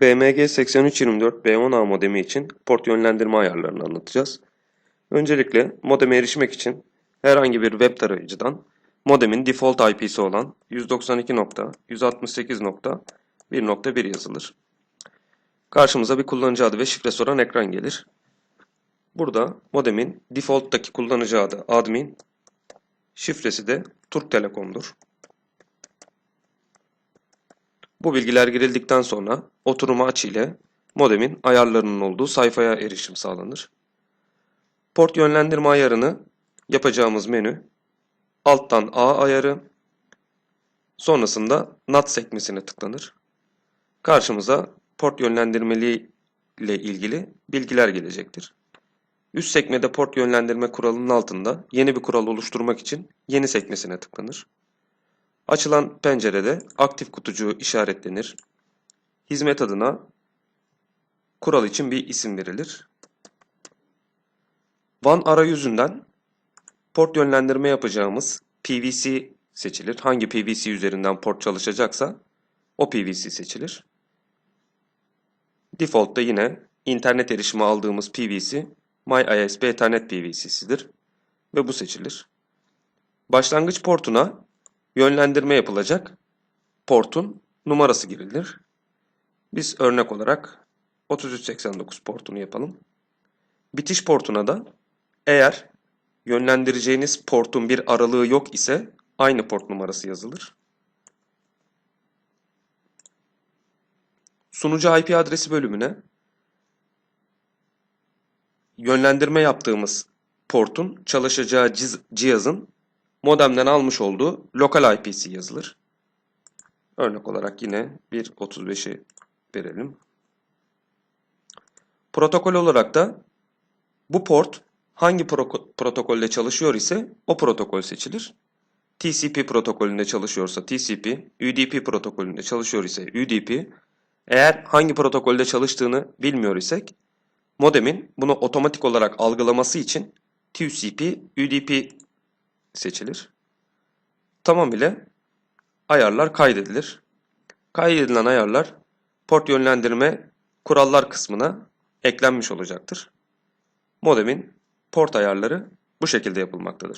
BMG 8324 B10A modemi için port yönlendirme ayarlarını anlatacağız. Öncelikle modeme erişmek için herhangi bir web tarayıcıdan modemin default IP'si olan 192.168.1.1 yazılır. Karşımıza bir kullanıcı adı ve şifre soran ekran gelir. Burada modemin default'taki kullanıcı adı admin, şifresi de Türk Telekom'dur. Bu bilgiler girildikten sonra oturumu aç ile modemin ayarlarının olduğu sayfaya erişim sağlanır. Port yönlendirme ayarını yapacağımız menü alttan A ayarı sonrasında NAT sekmesine tıklanır. Karşımıza port yönlendirmeli ile ilgili bilgiler gelecektir. Üst sekmede port yönlendirme kuralının altında yeni bir kural oluşturmak için yeni sekmesine tıklanır. Açılan pencerede aktif kutucuğu işaretlenir. Hizmet adına kural için bir isim verilir. WAN arayüzünden port yönlendirme yapacağımız PVC seçilir. Hangi PVC üzerinden port çalışacaksa o PVC seçilir. Default'ta yine internet erişimi aldığımız PVC MyISP Ethernet PVC'sidir ve bu seçilir. Başlangıç portuna yönlendirme yapılacak portun numarası girilir. Biz örnek olarak 3389 portunu yapalım. Bitiş portuna da eğer yönlendireceğiniz portun bir aralığı yok ise aynı port numarası yazılır. Sunucu IP adresi bölümüne yönlendirme yaptığımız portun çalışacağı cihazın modemden almış olduğu lokal IP'si yazılır. Örnek olarak yine 1.35'i verelim. Protokol olarak da bu port hangi pro protokolde çalışıyor ise o protokol seçilir. TCP protokolünde çalışıyorsa TCP, UDP protokolünde çalışıyor ise UDP. Eğer hangi protokolde çalıştığını bilmiyor isek modemin bunu otomatik olarak algılaması için TCP, UDP seçilir. Tamam ile ayarlar kaydedilir. Kaydedilen ayarlar port yönlendirme kurallar kısmına eklenmiş olacaktır. Modemin port ayarları bu şekilde yapılmaktadır.